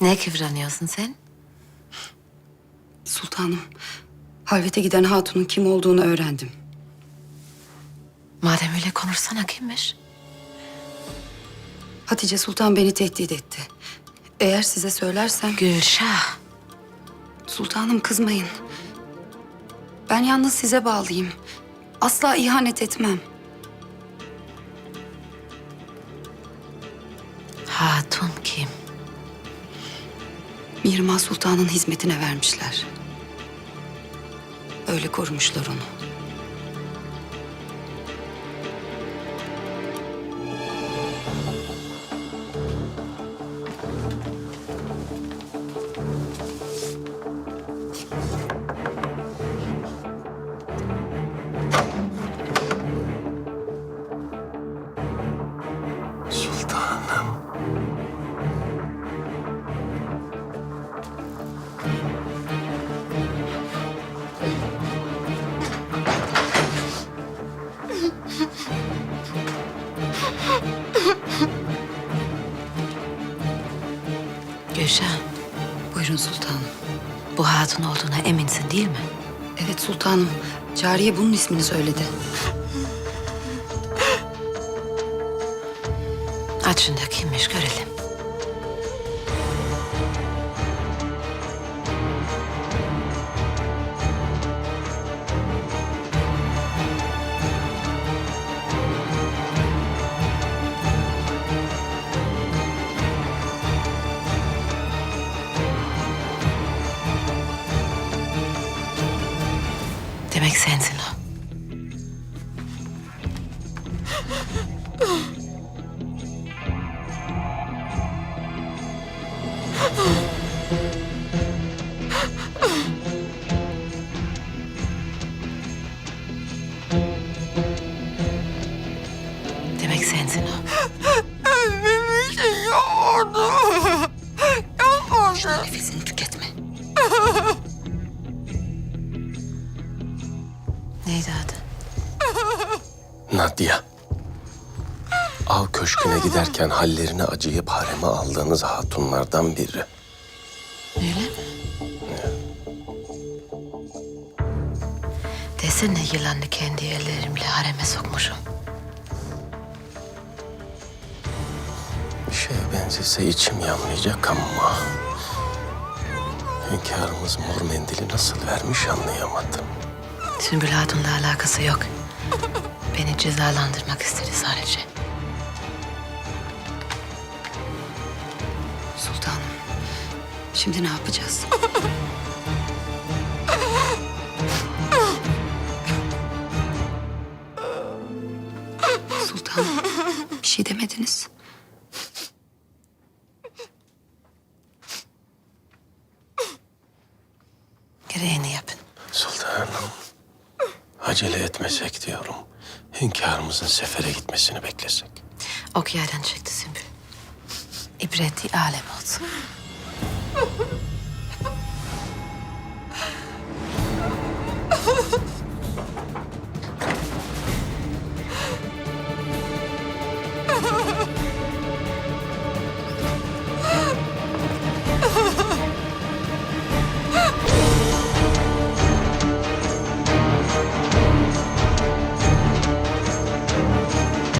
Ne kıvranıyorsun sen? Sultanım, halvete giden hatunun kim olduğunu öğrendim. Madem öyle konuşsana kimmiş? Hatice Sultan beni tehdit etti. Eğer size söylersem... Gülşah. Sultanım kızmayın. Ben yalnız size bağlıyım. Asla ihanet etmem. Hatun kim? Mirma Sultan'ın hizmetine vermişler. Öyle korumuşlar onu. Gülşah, Buyurun sultanım. bu hatun olduğuna eminsin değil mi? Evet sultanım. Cariye bunun ismini söyledi. Açın da kimmiş görelim. Demek sensin o. Demek sensin o. Neydi adı? Nadia. Av köşküne giderken hallerine acıyıp hareme aldığınız hatunlardan biri. Öyle mi? Desene yılanı kendi ellerimle hareme sokmuşum. Bir şeye benzese içim yanmayacak ama... Hünkârımız mor mendili nasıl vermiş anlayamadım. Sümbül Hatun'la alakası yok. Beni cezalandırmak istedi sadece. Sultanım. Şimdi ne yapacağız? Sultanım. Bir şey demediniz. Gereğini yapın. Sultanım. Acele etmesek diyorum. Hünkârımızın sefere gitmesini beklesek. Ok yaydan çıktı Sümbül. İbreti alem olsun.